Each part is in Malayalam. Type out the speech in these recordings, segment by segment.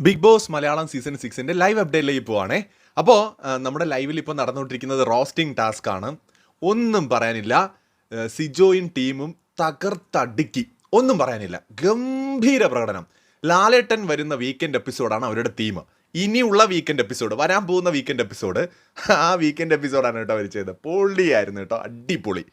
ബിഗ് ബോസ് മലയാളം സീസൺ സിക്സിന്റെ ലൈവ് അപ്ഡേറ്റിലേക്ക് പോവാണേ. അപ്പോൾ നമ്മുടെ ലൈവിൽ ഇപ്പോൾ നടന്നുകൊണ്ടിരിക്കുന്നത് റോസ്റ്റിംഗ് ടാസ്ക് ആണ്. ഒന്നും പറയാനില്ല. സിജോയും ടീമും തകർത്തടുക്കി. ഒന്നും പറയാനില്ല. ഗംഭീര പ്രകടനം. ലാലേട്ടൻ വരുന്ന വീക്കെൻഡ് എപ്പിസോഡാണ് അവരുടെ തീം ഇനിയുള്ള വീക്കെൻഡ് എപ്പിസോഡ് വരാൻ പോകുന്ന വീക്കെൻഡ് എപ്പിസോഡ് ആ വീക്കെൻഡ് എപ്പിസോഡാണ് കേട്ടോ അവർ ചെയ്തത്. പൊളിയായിരുന്നു കേട്ടോ. അടിപൊളി.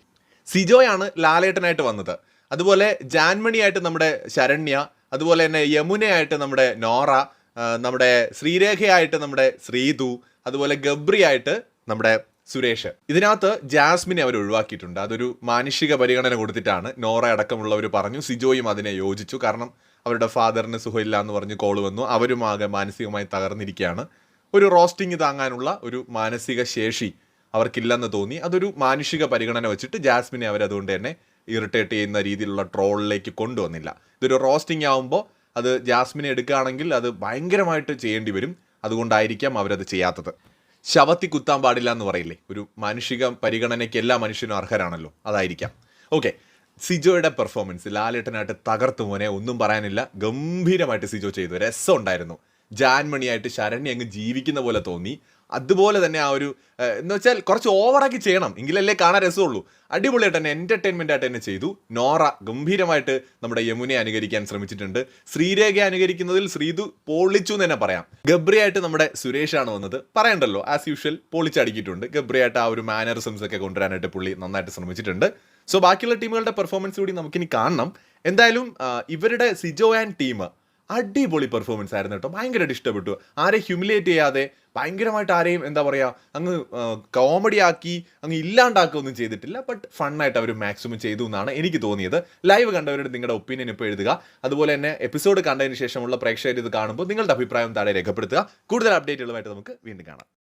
സിജോയാണ് ലാലേട്ടനായിട്ട് വന്നത്. അതുപോലെ ജാൻമണിയായിട്ട് നമ്മുടെ ശരണ്യ അതുപോലെ തന്നെ യമുനയായിട്ട് നമ്മുടെ നോറ നമ്മുടെ ശ്രീരേഖയായിട്ട് നമ്മുടെ ശ്രീതു അതുപോലെ ഗബ്രി ആയിട്ട് നമ്മുടെ സുരേഷ്. ഇതിനകത്ത് ജാസ്മിനെ അവർ ഒഴിവാക്കിയിട്ടുണ്ട്. അതൊരു മാനുഷിക പരിഗണന കൊടുത്തിട്ടാണ് നോറ അടക്കമുള്ളവർ പറഞ്ഞു. സിജോയും അതിനെ യോജിച്ചു. കാരണം അവരുടെ ഫാദറിന് സുഖമില്ല എന്ന് പറഞ്ഞ് കോൾ വന്നു. അവരും ആകെ മാനസികമായി തകർന്നിരിക്കുകയാണ്. ഒരു റോസ്റ്റിംഗ് താങ്ങാനുള്ള ഒരു മാനസിക ശേഷി അവർക്കില്ലെന്ന് തോന്നി. അതൊരു മാനുഷിക പരിഗണന വെച്ചിട്ട് ജാസ്മിനെ അവരതുകൊണ്ട് തന്നെ ഇറിറ്റേറ്റ് ചെയ്യുന്ന രീതിയിലുള്ള ട്രോളിലേക്ക് കൊണ്ടുവന്നില്ല. ഇതൊരു റോസ്റ്റിംഗ് ആവുമ്പോൾ അത് ജാസ്മിനെ എടുക്കുകയാണെങ്കിൽ അത് ഭയങ്കരമായിട്ട് ചെയ്യേണ്ടി വരും. അതുകൊണ്ടായിരിക്കാം അവരത് ചെയ്യാത്തത്. ശവത്തി കുത്താൻ പാടില്ല എന്ന് പറയില്ലേ? ഒരു മാനുഷിക പരിഗണനയ്ക്ക് എല്ലാ മനുഷ്യനും അർഹരാണല്ലോ. അതായിരിക്കാം. ഓക്കെ സിജോയുടെ പെർഫോമൻസ് ലാലേട്ടനായിട്ട് തകർത്തു മോനെ ഒന്നും പറയാനില്ല. ഗംഭീരമായിട്ട് സിജോ ചെയ്തു. രസം ഉണ്ടായിരുന്നു ജാൻമണിയായിട്ട് ശരണ്യ അങ്ങ് ജീവിക്കുന്ന പോലെ തോന്നി. അതുപോലെ തന്നെ ആ ഒരു എന്ന് വെച്ചാൽ കുറച്ച് ഓവറാക്കി ചെയ്യണം. എങ്കിലല്ലേ കാണാൻ രസമുള്ളൂ. അടിപൊളിയായിട്ട് തന്നെ എന്റർടൈൻമെന്റ് ആയിട്ട് തന്നെ ചെയ്തു. നോറ ഗംഭീരമായിട്ട് നമ്മുടെ യമുനെ അനുകരിക്കാൻ ശ്രമിച്ചിട്ടുണ്ട്. ശ്രീരേഖ അനുകരിക്കുന്നതിൽ ശ്രീതു പൊളിച്ചു എന്ന് തന്നെ പറയാം. ഗബ്രിയായിട്ട് നമ്മുടെ സുരേഷാണ് വന്നത്. പറയണ്ടല്ലോ ആസ് യൂഷ്വൽ പൊളിച്ചടിക്കിയിട്ടുണ്ട്. ഗബ്രിയായിട്ട് ആ ഒരു മാനറിസംസ് ഒക്കെ കൊണ്ടുവരാനായിട്ട് പുള്ളി നന്നായിട്ട് ശ്രമിച്ചിട്ടുണ്ട്. സോ ബാക്കിയുള്ള ടീമുകളുടെ പെർഫോമൻസ് കൂടി നമുക്കിനി കാണണം. എന്തായാലും ഇവരുടെ സിജോ ആൻഡ് ടീം അടിപൊളി പെർഫോമൻസ് ആയിരുന്നു കേട്ടോ. ഭയങ്കരമായിട്ട് ഇഷ്ടപ്പെട്ടു. ആരെ ഹ്യൂമിലേറ്റ് ചെയ്യാതെ ഭയങ്കരമായിട്ട് ആരെയും എന്താ പറയുക അങ്ങ് കോമഡി ആക്കി അങ്ങ് ഇല്ലാണ്ടാക്കുകയൊന്നും ചെയ്തിട്ടില്ല. ബട്ട് ഫണ്ണായിട്ട് അവർ മാക്സിമം ചെയ്തു എന്നാണ് എനിക്ക് തോന്നിയത്. ലൈവ് കണ്ടവരോട് നിങ്ങളുടെ ഒപ്പീനിയൻ ഇപ്പോൾ എഴുതുക. അതുപോലെ തന്നെ എപ്പിസോഡ് കണ്ടതിന് ശേഷമുള്ള പ്രേക്ഷകർ ഇത് കാണുമ്പോൾ നിങ്ങളുടെ അഭിപ്രായം താഴെ രേഖപ്പെടുത്തുക. കൂടുതൽ അപ്ഡേറ്റുകളുമായിട്ട് നമുക്ക് വീണ്ടും കാണാം.